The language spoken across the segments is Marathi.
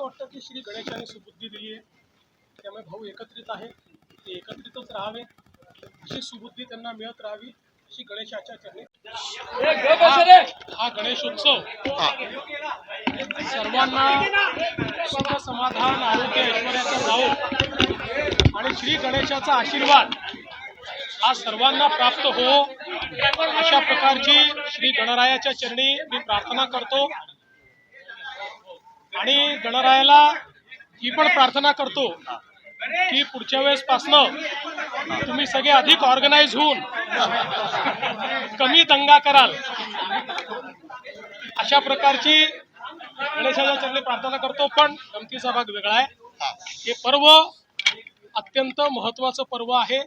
की श्री गणेशाने सुबुद्धी दिली आहे. त्यामुळे भाऊ एकत्रित आहे. ते एकत्रितच राहावे. अशी सुबुद्धी त्यांना मिळत राहावी अशी गणेशाच्या चरणी. हा- गणेशोत्सव. सर्वांना सुख समाधान आरोग्य ऐश्वर्याचा जावो. आणि श्री गणेशाचा आशीर्वाद हा सर्वांना प्राप्त हो. अशा प्रकारची श्री गणरायाच्या चरणी मी प्रार्थना करतो. आणि गणरायाला ही पण प्रार्थना करतो की पुढच्या वेळेस पासनं तुम्ही सगळे अधिक ऑर्गनाईज होऊन कमी दंगा कराल. अशा प्रकारची गणेशाच्या चरणी प्रार्थना करतो पण गमतीचा भाग वेगळा आहे. हे पर्व अत्यंत महत्वाचं पर्व आहे.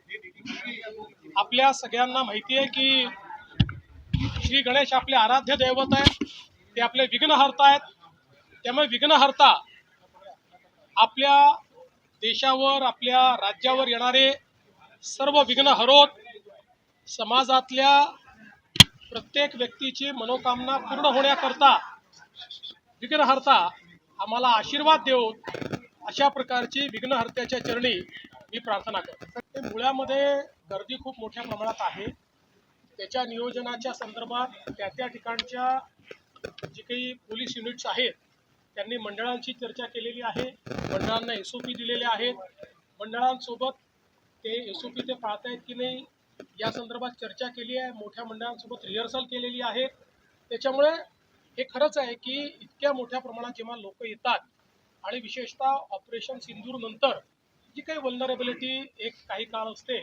आपल्या सगळ्यांना माहिती आहे की श्री गणेश आपले आराध्य दैवत आहेत ते आपले विघ्नहर्ता आहेत. त्यामुळे विघ्नहर्ता आपल्या देशावर आपल्या राज्यावर येणारे सर्व विघ्न हरोत समाजातल्या प्रत्येक व्यक्तीची मनोकामना पूर्ण होण्याकरता विघ्नहर्ता आम्हाला आशीर्वाद देऊन अशा प्रकारची विघ्नहर्त्याच्या चरणी मी प्रार्थना करतो. ते मुळ्यामध्ये गर्दी खूप मोठ्या प्रमाणात आहे. त्याच्या नियोजनाच्या संदर्भात त्या त्या ठिकाणच्या जी काही पोलीस युनिट्स आहेत त्यांनी मंडळांशी चर्चा केलेली आहे. मंडळांना एस ओ पी दिलेले आहेत. मंडळांसोबत ते एस ओ पी ते पाळतायत की नाही या संदर्भात चर्चा केली आहे. मोठ्या मंडळांसोबत रिहर्सल केलेली आहे. त्याच्यामुळे हे खरंच आहे की इतक्या मोठ्या प्रमाणात जेव्हा लोक येतात आणि विशेषतः ऑपरेशन सिंदूर नंतर जी काही वल्नरेबिलिटी एक काही काळ असते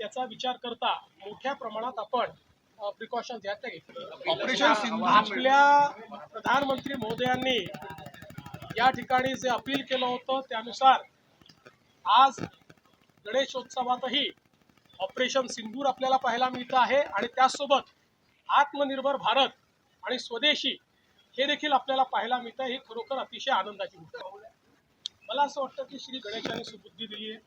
त्याचा विचार करता मोठ्या प्रमाणात आपण प्रिकॉशन घ्या ऑपरेशन सिंधूर आपल्या प्रधानमंत्री महोदयांनी या ठिकाणी जे अपील केलं होतं त्यानुसार आज गणेशोत्सवातही ऑपरेशन सिंदूर आपल्याला पाहायला मिळतं आहे आणि त्याचसोबत आत्मनिर्भर भारत आणि स्वदेशी हे देखील आपल्याला पाहायला मिळतं ही खरोखर अतिशय आनंदाची गोष्ट आहे. मला असं वाटतं की श्री गणेशाने सुबुद्धी दिली आहे.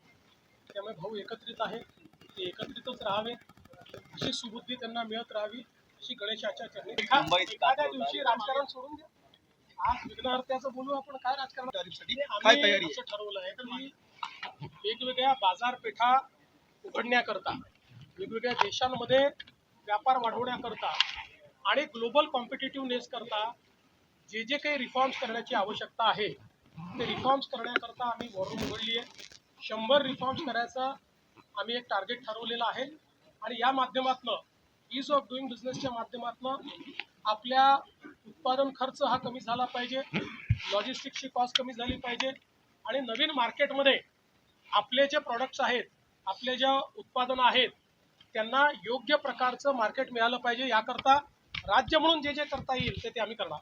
त्यामुळे भाऊ एकत्रित आहे. ते एकत्रितच राहावे. अशी सुबुद्धी त्यांना मिळत राहावी अशी गणेशाच्या चरणी. एखाद्या दिवशी राजकारण सोडून द्या. आज विघ्नहर्त्याचं बोलू आपण काय राजकारण? असं ठरवलं आहे वेगवेगळ्या बाजारपेठा उघडण्याकरता वेगवेगळ्या देशांमध्ये व्यापार वाढवण्याकरता आणि ग्लोबल कॉम्पिटेटिव्हनेस करता जे जे काही रिफॉर्म्स करण्याची आवश्यकता आहे ते रिफॉर्म्स करण्याकरता आम्ही वॉरूम उघडली आहे. शंभर रिफॉर्म्स करायचा आम्ही एक टार्गेट ठरवलेलं आहे. आणि या माध्यमातनं ईज ऑफ डुईंग बिझनेसच्या माध्यमातनं आपल्या उत्पादन खर्च हा कमी झाला पाहिजे लॉजिस्टिक्सची कॉस्ट कमी झाली पाहिजे आणि नवीन मार्केटमध्ये आपले जे प्रॉडक्ट्स आहेत आपले ज्या उत्पादनं आहेत त्यांना योग्य प्रकारचं मार्केट मिळालं पाहिजे याकरता राज्य म्हणून जे जे करता येईल ते ते आम्ही करणार.